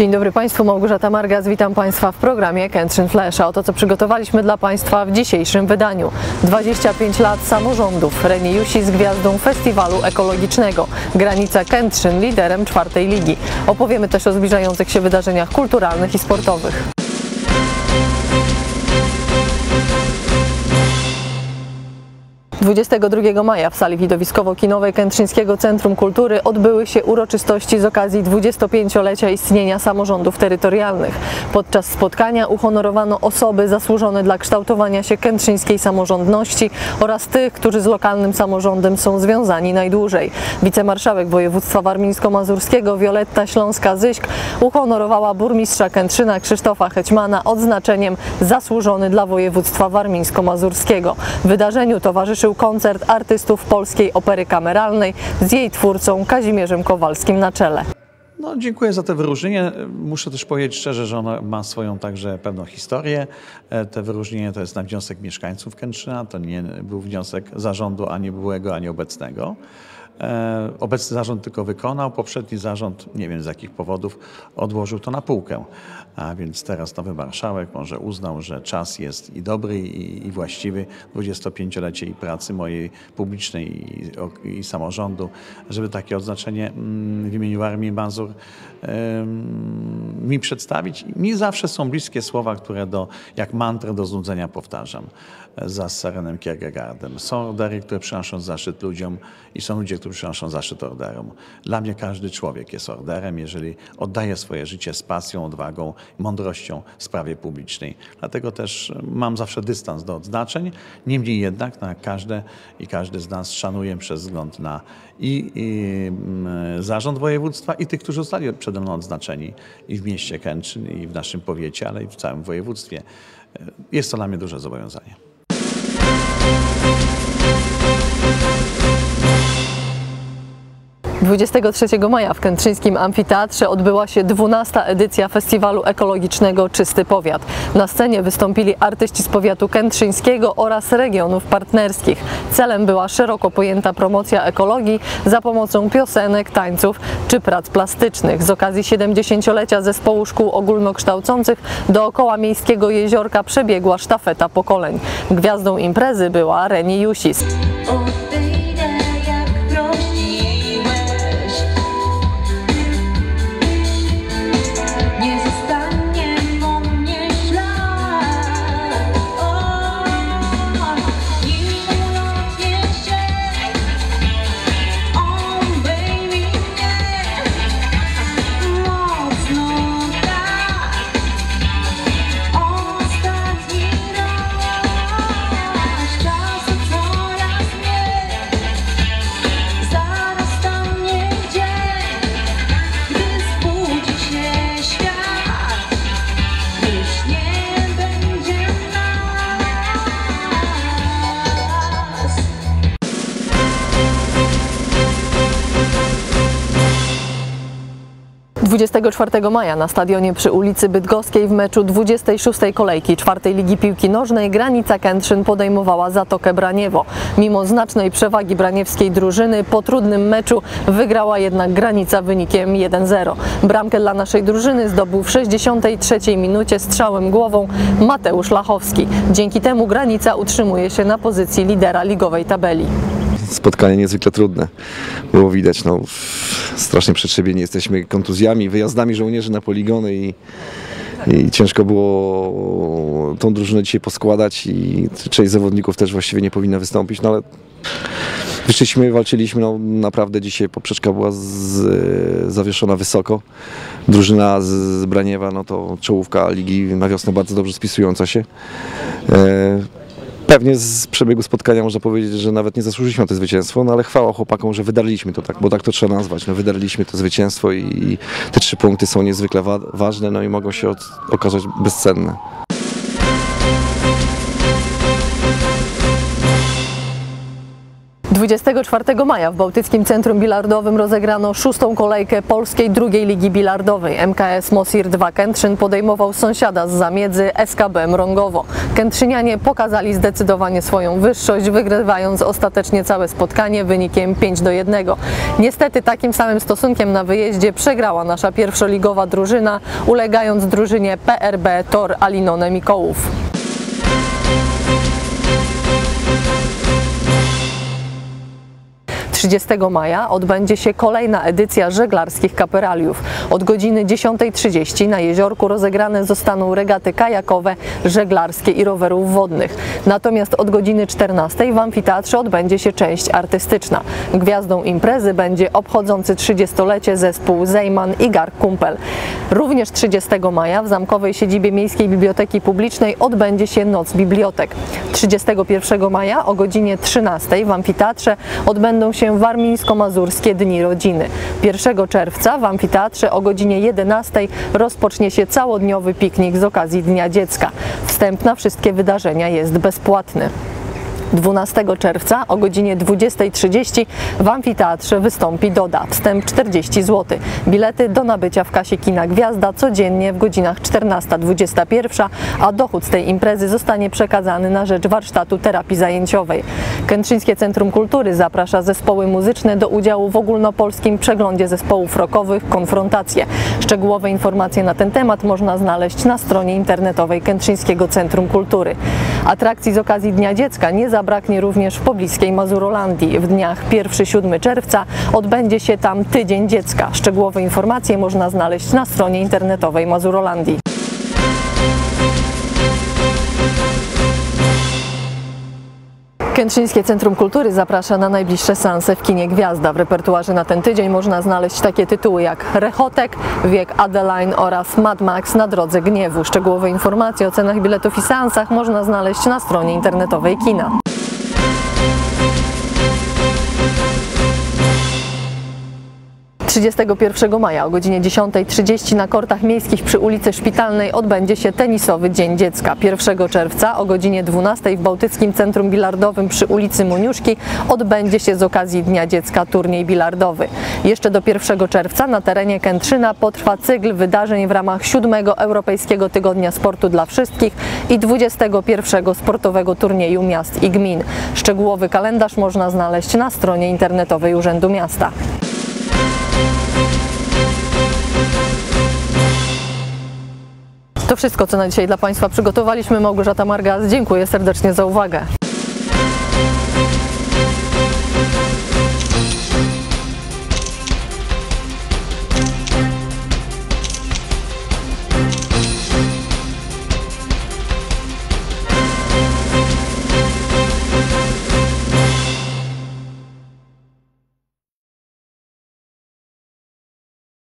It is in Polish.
Dzień dobry Państwu, Małgorzata Margas, witam Państwa w programie Kętrzyn Flash. A oto co przygotowaliśmy dla Państwa w dzisiejszym wydaniu. 25 lat samorządów, Reni Jusi z gwiazdą festiwalu ekologicznego. Granica Kętrzyn liderem czwartej ligi. Opowiemy też o zbliżających się wydarzeniach kulturalnych i sportowych. 22 maja w sali widowiskowo-kinowej Kętrzyńskiego Centrum Kultury odbyły się uroczystości z okazji 25-lecia istnienia samorządów terytorialnych. Podczas spotkania uhonorowano osoby zasłużone dla kształtowania się kętrzyńskiej samorządności oraz tych, którzy z lokalnym samorządem są związani najdłużej. Wicemarszałek województwa warmińsko-mazurskiego Wioletta Śląska-Zyśk uhonorowała burmistrza Kętrzyna Krzysztofa Hećmana odznaczeniem zasłużony dla województwa warmińsko-mazurskiego. Wydarzeniu towarzyszył koncert artystów Polskiej Opery Kameralnej z jej twórcą Kazimierzem Kowalskim na czele. No, dziękuję za te wyróżnienie. Muszę też powiedzieć szczerze, że ono ma swoją także pewną historię. E, Te wyróżnienie to jest na wniosek mieszkańców Kętrzyna, to nie był wniosek zarządu ani byłego, ani obecnego. E, Obecny zarząd tylko wykonał, poprzedni zarząd, nie wiem z jakich powodów, odłożył to na półkę. A więc teraz nowy marszałek może uznał, że czas jest i dobry, i, i właściwy, 25-lecie i pracy mojej publicznej i, i samorządu, żeby takie odznaczenie mm, w imieniu Armii Mazur mi przedstawić. Mi zawsze są bliskie słowa, które do, jak mantrę do znudzenia powtarzam e, za Serenem Kierkegaardem. Są ordery, które przynoszą zaszczyt ludziom i są ludzie, którzy przynoszą zaszczyt orderom. Dla mnie każdy człowiek jest orderem, jeżeli oddaje swoje życie z pasją, odwagą, mądrością w sprawie publicznej. Dlatego też mam zawsze dystans do odznaczeń. Niemniej jednak na każde i każdy z nas szanuję przez wzgląd na i, i mm, zarząd województwa i tych, którzy zostali przede mną odznaczeni i w mieście Kętrzyn, i w naszym powiecie, ale i w całym województwie. Jest to dla mnie duże zobowiązanie. 23 maja w Kętrzyńskim Amfiteatrze odbyła się 12. edycja festiwalu ekologicznego Czysty Powiat. Na scenie wystąpili artyści z powiatu kętrzyńskiego oraz regionów partnerskich. Celem była szeroko pojęta promocja ekologii za pomocą piosenek, tańców czy prac plastycznych. Z okazji 70-lecia zespołu szkół ogólnokształcących dookoła miejskiego jeziorka przebiegła sztafeta pokoleń. Gwiazdą imprezy była Reni Jusis. 24 maja na stadionie przy ulicy Bydgoskiej w meczu 26. kolejki czwartej Ligi Piłki Nożnej granica Kętrzyn podejmowała Zatokę Braniewo. Mimo znacznej przewagi braniewskiej drużyny po trudnym meczu wygrała jednak granica wynikiem 1-0. Bramkę dla naszej drużyny zdobył w 63 minucie strzałem głową Mateusz Lachowski. Dzięki temu granica utrzymuje się na pozycji lidera ligowej tabeli. spotkanie niezwykle trudne. Było widać, no, strasznie przetrzebieni jesteśmy kontuzjami, wyjazdami żołnierzy na poligony i, i ciężko było tą drużynę dzisiaj poskładać i część zawodników też właściwie nie powinna wystąpić, no ale wyszliśmy, walczyliśmy, no naprawdę dzisiaj poprzeczka była z, zawieszona wysoko. Drużyna z, z Braniewa, no to czołówka ligi na wiosnę bardzo dobrze spisująca się. E, Pewnie z przebiegu spotkania można powiedzieć, że nawet nie zasłużyliśmy na to zwycięstwo, no ale chwała chłopakom, że wydarliśmy to tak, bo tak to trzeba nazwać. No, wydarliśmy to zwycięstwo i, i te trzy punkty są niezwykle wa- ważne, no i mogą się okazać bezcenne. 24 maja w Bałtyckim Centrum Bilardowym rozegrano szóstą kolejkę Polskiej Drugiej Ligi Bilardowej. MKS Mosir 2 Kętrzyn podejmował sąsiada z zamiedzy SKB Mrągowo. Kętrzynianie pokazali zdecydowanie swoją wyższość, wygrywając ostatecznie całe spotkanie wynikiem 5 do 1. Niestety takim samym stosunkiem na wyjeździe przegrała nasza pierwszoligowa drużyna, ulegając drużynie PRB Tor Alinone Mikołów. 30 maja odbędzie się kolejna edycja żeglarskich kaperaliów. Od godziny 10.30 na jeziorku rozegrane zostaną regaty kajakowe, żeglarskie i rowerów wodnych. Natomiast od godziny 14 w amfiteatrze odbędzie się część artystyczna. Gwiazdą imprezy będzie obchodzący 30-lecie zespół Zejman i Gar Kumpel. Również 30 maja w zamkowej siedzibie Miejskiej Biblioteki Publicznej odbędzie się Noc Bibliotek. 31 maja o godzinie 13 w amfiteatrze odbędą się Warmińsko-Mazurskie Dni Rodziny. 1 czerwca w amfiteatrze o godzinie 11 rozpocznie się całodniowy piknik z okazji Dnia Dziecka. Wstęp na wszystkie wydarzenia jest bezpłatny. 12 czerwca o godzinie 20.30 w amfiteatrze wystąpi Doda. Wstęp 40 zł. Bilety do nabycia w kasie kina Gwiazda codziennie w godzinach 14-21, a dochód z tej imprezy zostanie przekazany na rzecz warsztatu terapii zajęciowej. Kętrzyńskie Centrum Kultury zaprasza zespoły muzyczne do udziału w ogólnopolskim przeglądzie zespołów rockowych Konfrontacje. Szczegółowe informacje na ten temat można znaleźć na stronie internetowej Kętrzyńskiego Centrum Kultury. Atrakcji z okazji Dnia Dziecka nie zabraknie również w pobliskiej Mazurolandii. W dniach 1-7 czerwca odbędzie się tam Tydzień Dziecka. Szczegółowe informacje można znaleźć na stronie internetowej Mazurolandii. Kętrzyńskie Centrum Kultury zaprasza na najbliższe seanse w kinie Gwiazda. W repertuarze na ten tydzień można znaleźć takie tytuły jak Rechotek, Wiek Adeline oraz Mad Max na drodze gniewu. Szczegółowe informacje o cenach biletów i seansach można znaleźć na stronie internetowej kina. 31 maja o godzinie 10.30 na kortach miejskich przy ulicy Szpitalnej odbędzie się tenisowy Dzień Dziecka. 1 czerwca o godzinie 12 w Bałtyckim Centrum Bilardowym przy ulicy Muniuszki odbędzie się z okazji Dnia Dziecka turniej bilardowy. Jeszcze do 1 czerwca na terenie Kętrzyna potrwa cykl wydarzeń w ramach 7 Europejskiego Tygodnia Sportu dla Wszystkich i 21 sportowego turnieju miast i gmin. Szczegółowy kalendarz można znaleźć na stronie internetowej Urzędu Miasta. Wszystko, co na dzisiaj dla Państwa przygotowaliśmy. Małgorzata Margas, dziękuję serdecznie za uwagę.